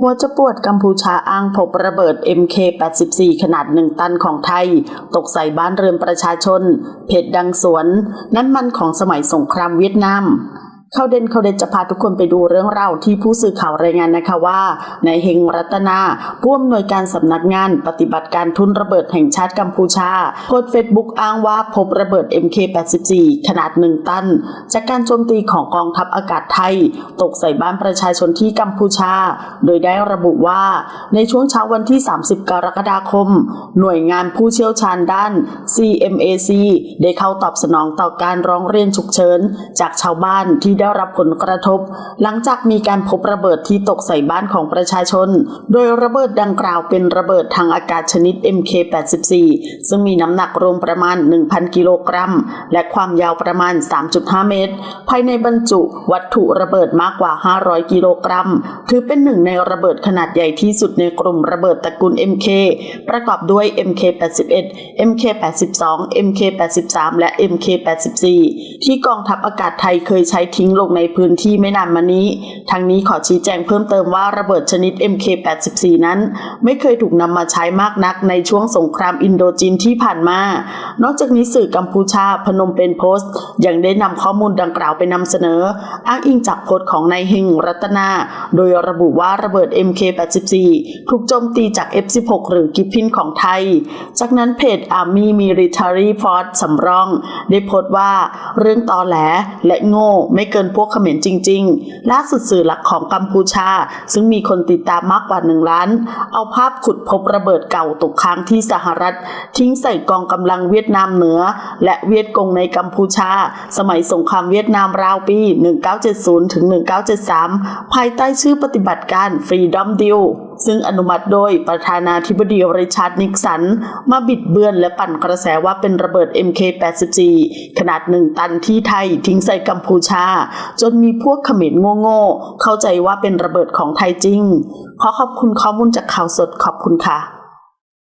หัวจะปวดกัมพูชาอ้างพบระเบิด MK84 ขนาด1ตันของไทย ตกใส่บ้านเรือนประชาชน เพจดังสวน นั้นมันของสมัยสงครามเวียดนาม ข้าเด่นเข้าเด่นจะพาทุกคนไปดูเรื่องราวที่ผู้สื่อข่าวรายงานนะคะว่าในายเฮงรัตนาผู้อำนวยการสำนักงานปฏิบัติการทุนระเบิดแห่งชาติกัมพูชาโพสต์เฟซบุ๊กอ้างว่าพบระเบิด MK84 ขนาด1ตัน จากการโจมตีของกองทัพอากาศไทย ตกใส่บ้านประชาชนที่กัมพูชา โดยได้ระบุว่า ในช่วงเช้าวันที่ 30 กรกฎาคม หน่วยงานผู้เชี่ยวชาญด้าน CMAC ได้เข้าตอบสนองต่อการร้องเรียนฉุกเฉินจากชาวบ้านที่ได้รับผลกระทบ หลังจากมีการพบระเบิดที่ตกใส่บ้านของประชาชน โดยระเบิดดังกล่าวเป็นระเบิดทางอากาศชนิด MK84 ซึ่งมีน้ำหนักรวมประมาณ 1,000 กิโลกรัม และความยาวประมาณ 3.5 เมตร ภายในบรรจุวัตถุระเบิดมากกว่า 500 กิโลกรัม ถือเป็นหนึ่งในระเบิดขนาดใหญ่ที่สุดในกลุ่มระเบิดตระกูล MK ประกอบด้วย MK81 MK82 MK83 และ MK84 ที่กองทัพอากาศไทยเคยใช้ทิ้งลงในพื้นที่ไม่นานมานี้ ทั้งนี้ขอชี้แจงเพิ่มเติมว่าระเบิดชนิด MK84 นั้น ไม่เคยถูกนำมาใช้มากนักในช่วงสงครามอินโดจีนที่ผ่านมา นอกจากนี้สื่อกัมพูชาพนมเปญโพสต์ ยังได้นำข้อมูลดังกล่าวไปนำเสนอ อ้างอิงจากโพสต์ของนายเฮงรัตนา โดยระบุว่าระเบิด MK84 ถูกโจมตีจาก F16 หรือกิฟพินของไทย จากนั้นเพจ Army Military Force สำรอง ได้โพสต์ว่าเรื่องตอแหลและโง่ไม่เกินพวกเขมรจริง ๆ ล่าสุดสื่อหลักของกัมพูชา ซึ่งมีคนติดตามมากกว่าหนึ่งล้าน เอาภาพขุดพบระเบิดเก่าตกค้างที่สหรัฐ ทิ้งใส่กองกำลังเวียดนามเหนือ และเวียดกงในกัมพูชา สมัยสงครามเวียดนามราวปี 1970ถึง1973 ภายใต้ชื่อปฏิบัติการ Freedom Deal ซึ่งอนุมัติโดยประธานาธิบดีริชาร์ดนิกสัน มาบิดเบือนและปั่นกระแสว่าเป็นระเบิด MK84 ขนาดหนึ่งตันที่ไทยทิ้งใส่กัมพูชา จนมีพวกเขมรโง่ๆเข้าใจว่าเป็นระเบิดของไทยจริง ขอขอบคุณข้อมูลจากข่าวสดขอบคุณค่ะ